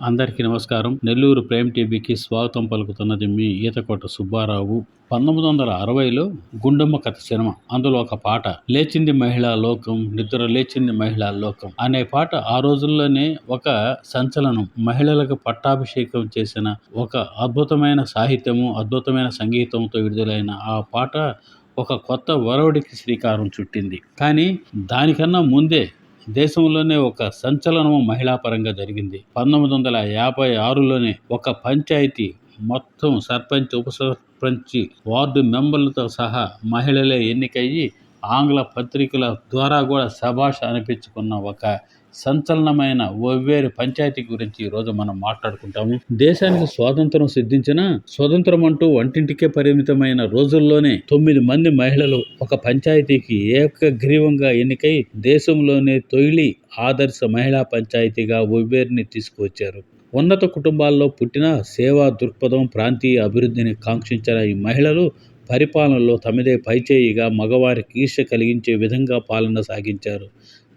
అందరికీ నమస్కారం. నెల్లూరు ప్రేమ్ టీవీకి స్వాగతం పలుకుతున్నది మీ ఈతకోట సుబ్బారావు. పంతొమ్మిది వందల అరవైలో గుండమ్మ కథ సినిమా. అందులో ఒక పాట లేచింది మహిళా లోకం నిద్ర లేచింది మహిళా లోకం అనే పాట ఆ రోజుల్లోనే ఒక సంచలనం మహిళలకు పట్టాభిషేకం చేసిన ఒక అద్భుతమైన సాహిత్యము అద్భుతమైన సంగీతంతో విడుదలైన ఆ పాట ఒక కొత్త వరవడికి శ్రీకారం చుట్టింది. కానీ దానికన్నా ముందే దేశంలోనే ఒక సంచలనం మహిళా పరంగా జరిగింది. పంతొమ్మిది వందల యాభై ఆరులోనే ఒక పంచాయతీ మొత్తం సర్పంచ్ ఉప సర్పంచ్ వార్డు మెంబర్లతో సహా మహిళలే ఎన్నికయ్యి ఆంగ్ల పత్రికల ద్వారా కూడా శభాష్ అనిపించుకున్న ఒక సంచలనమైన ఒవ్వేరు పంచాయతీ గురించి ఈరోజు మనం మాట్లాడుకుంటాము. దేశానికి స్వాతంత్రం సిద్ధించిన స్వతంత్రం అంటూ వంటింటికే పరిమితమైన రోజుల్లోనే తొమ్మిది మంది మహిళలు ఒక పంచాయతీకి ఏకగ్రీవంగా ఎన్నికై దేశంలోనే తొలి ఆదర్శ మహిళా పంచాయతీగా ఒవ్వేరుని తీసుకువచ్చారు. ఉన్నత కుటుంబాల్లో పుట్టిన సేవా దృక్పథం ప్రాంతీయ అభివృద్ధిని కాంక్షించిన ఈ మహిళలు పరిపాలనలో తమదే పైచేయిగా మగవారికి ఈర్ష్య కలిగించే విధంగా పాలన సాగించారు.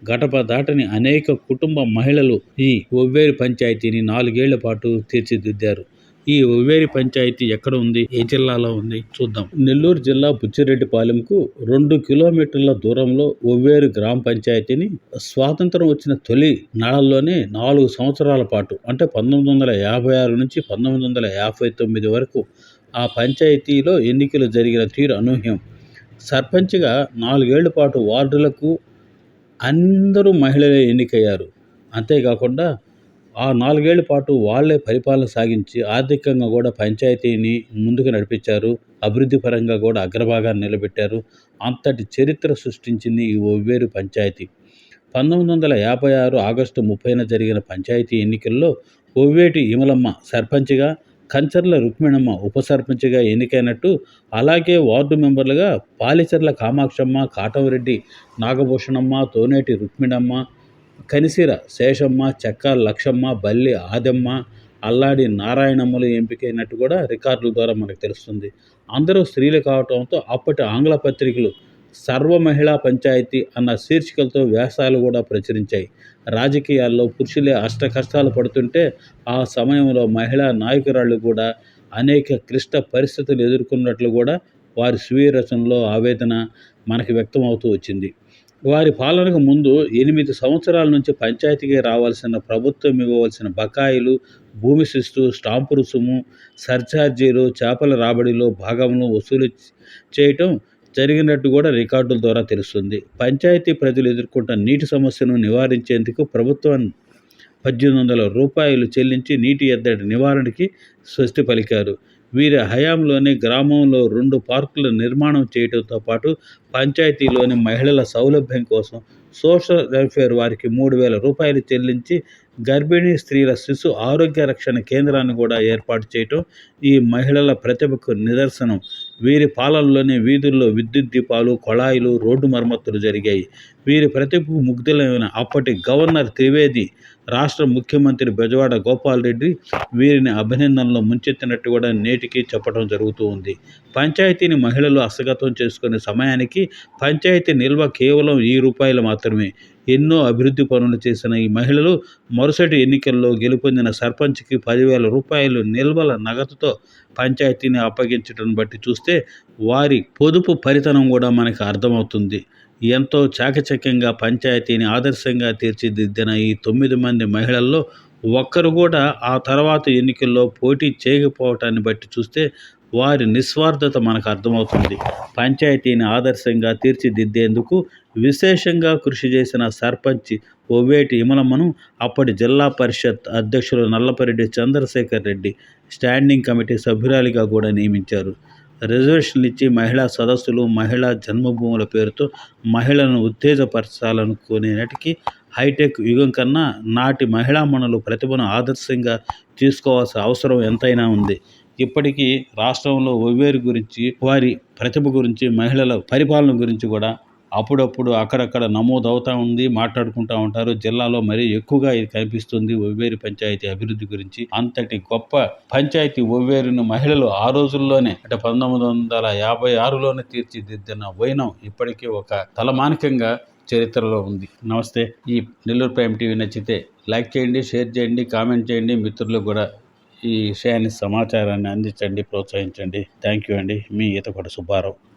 గడప దాటని అనేక కుటుంబ మహిళలు ఈ ఒవ్వేరి పంచాయతీని నాలుగేళ్ళ పాటు తీర్చిదిద్దారు. ఈ ఒవ్వేరి పంచాయతీ ఎక్కడ ఉంది? ఏ జిల్లాలో ఉంది? చూద్దాం. నెల్లూరు జిల్లా బుచ్చిరెడ్డిపాలెంకు రెండు కిలోమీటర్ల దూరంలో ఒవ్వేరు గ్రామ పంచాయతీని స్వాతంత్రం వచ్చిన తొలి నాళ్ళలోనే నాలుగు సంవత్సరాల పాటు అంటే పంతొమ్మిది వందల యాభై ఆరు నుంచి పంతొమ్మిది వందల యాభై తొమ్మిది వరకు ఆ పంచాయతీలో ఎన్నికలు జరిగిన తీరు అనూహ్యం. సర్పంచ్గా నాలుగేళ్ళ పాటు వార్డులకు అందరూ మహిళలే ఎన్నికయ్యారు. అంతేకాకుండా ఆ నాలుగేళ్ళ పాటు వాళ్ళే పరిపాలన సాగించి ఆర్థికంగా కూడా పంచాయతీని ముందుకు నడిపించారు. అభివృద్ధి పరంగా కూడా అగ్రభాగాన్ని నిలబెట్టారు. అంతటి చరిత్ర సృష్టించింది ఈ ఒవ్వేరు పంచాయతీ. పంతొమ్మిది వందల యాభై ఆరు ఆగస్టు ముప్పైన జరిగిన పంచాయతీ ఎన్నికల్లో ఒవ్వేటి ఇమలమ్మ సర్పంచ్గా కంచర్ల రుక్మిణమ్మ ఉప సర్పంచ్గా ఎన్నికైనట్టు అలాగే వార్డు మెంబర్లుగా పాలిచర్ల కామాక్షమ్మ కాటవరెడ్డి నాగభూషణమ్మ తోనేటి రుక్మిణమ్మ కనిసిర శేషమ్మ చెక్క లక్షమ్మ బల్లి ఆదమ్మ అల్లాడి నారాయణమ్మలు ఎంపికైనట్టు కూడా రికార్డుల ద్వారా మనకు తెలుస్తుంది. అందరూ స్త్రీలు కావటంతో అప్పటి ఆంగ్ల పత్రికలు సర్వ మహిళా పంచాయతీ అన్న శీర్షికలతో వ్యాసాలు కూడా ప్రచురించాయి. రాజకీయాల్లో పురుషులే అష్ట కష్టాలు పడుతుంటే ఆ సమయంలో మహిళా నాయకురాళ్ళు కూడా అనేక క్లిష్ట పరిస్థితులు ఎదుర్కొన్నట్లు కూడా వారి స్వీయ రచనలో ఆవేదన మనకి వ్యక్తమవుతూ వచ్చింది. వారి పాలనకు ముందు ఎనిమిది సంవత్సరాల నుంచి పంచాయతీకి రావాల్సిన ప్రభుత్వం ఇవ్వవలసిన బకాయిలు భూమి శిస్తు స్టాంపు రుసుము సర్ఛార్జీలు చేపల రాబడిలో భాగంలో వసూలు చేయటం జరిగినట్టు కూడా రికార్డుల ద్వారా తెలుస్తుంది. పంచాయతీ ప్రజలు ఎదుర్కొంటున్న నీటి సమస్యను నివారించేందుకు ప్రభుత్వం పద్దెనిమిది వందల రూపాయలు చెల్లించి నీటి ఎద్దడి నివారణకి స్వస్తి పలికారు. వీరి హయాంలోనే గ్రామంలో రెండు పార్కుల నిర్మాణం చేయడంతో పాటు పంచాయతీలోని మహిళల సౌలభ్యం కోసం సోషల్ వెల్ఫేర్ వారికి మూడు వేల రూపాయలు చెల్లించి గర్భిణీ స్త్రీల శిశు ఆరోగ్య రక్షణ కేంద్రాన్ని కూడా ఏర్పాటు చేయటం ఈ మహిళల ప్రతిభకు నిదర్శనం. వీరి పాలనలోనే వీధుల్లో విద్యుత్ దీపాలు కొళాయిలు రోడ్డు మరమ్మతులు జరిగాయి. వీరి ప్రతిభకు ముగ్ధులైన అప్పటి గవర్నర్ త్రివేది రాష్ట్ర ముఖ్యమంత్రి బెజవాడ గోపాల్ రెడ్డి వీరిని అభినందనలో ముంచెత్తినట్టు కూడా నేటికి చెప్పడం జరుగుతూ ఉంది. పంచాయతీని మహిళలు హస్తగతం చేసుకునే సమయానికి పంచాయతీ నిల్వ కేవలం ఈ రూపాయలు మాత్రమే. ఎన్నో అభివృద్ధి పనులు చేసిన ఈ మహిళలు మరుసటి ఎన్నికల్లో గెలుపొందిన సర్పంచ్కి పదివేల రూపాయలు నిల్వల నగదుతో పంచాయతీని అప్పగించడం బట్టి చూస్తే వారి పొదుపు పరితనం కూడా మనకు అర్థమవుతుంది. ఎంతో చాకచక్యంగా పంచాయతీని ఆదర్శంగా తీర్చిదిద్దిన ఈ తొమ్మిది మంది మహిళల్లో ఒక్కరు కూడా ఆ తర్వాత ఎన్నికల్లో పోటీ చేయకపోవటాన్ని బట్టి చూస్తే వారి నిస్వార్థత మనకు అర్థమవుతుంది. పంచాయతీని ఆదర్శంగా తీర్చిదిద్దేందుకు విశేషంగా కృషి చేసిన సర్పంచ్ ఒవ్వేటి ఇమలమ్మను అప్పటి జిల్లా పరిషత్ అధ్యక్షులు నల్లపరెడ్డి చంద్రశేఖర్ రెడ్డి స్టాండింగ్ కమిటీ సభ్యురాలిగా కూడా నియమించారు. రిజర్వేషన్లు ఇచ్చి మహిళా సదస్సులు మహిళా జన్మభూముల పేరుతో మహిళలను ఉత్తేజపరచాలనుకునేటికి హైటెక్ యుగం కన్నా నాటి మహిళా మనులు ప్రతిభను ఆదర్శంగా తీసుకోవాల్సిన అవసరం ఎంతైనా ఉంది. ఇప్పటికీ రాష్ట్రంలో వెవ్వేరు గురించి వారి ప్రతిభ గురించి మహిళల పరిపాలన గురించి కూడా అప్పుడప్పుడు అక్కడక్కడ నమోదు అవుతూ ఉంది మాట్లాడుకుంటూ ఉంటారు. జిల్లాలో మరీ ఎక్కువగా ఇది కనిపిస్తుంది. ఒవ్వేరు పంచాయతీ అభివృద్ధి గురించి అంతటి గొప్ప పంచాయతీ ఒవ్వేరును మహిళలు ఆ రోజుల్లోనే అంటే పంతొమ్మిది వందల యాభై ఆరులోనే తీర్చిదిద్దిన వైనం ఇప్పటికీ ఒక తలమానికంగా చరిత్రలో ఉంది. నమస్తే. ఈ నెల్లూరు ప్రైమ్ టీవీ నచ్చితే లైక్ చేయండి షేర్ చేయండి కామెంట్ చేయండి. మిత్రులకు కూడా ఈ విషయాన్ని సమాచారాన్ని అందించండి ప్రోత్సహించండి. థ్యాంక్ యూ అండి. మీ ఈతకొండ సుబ్బారావు.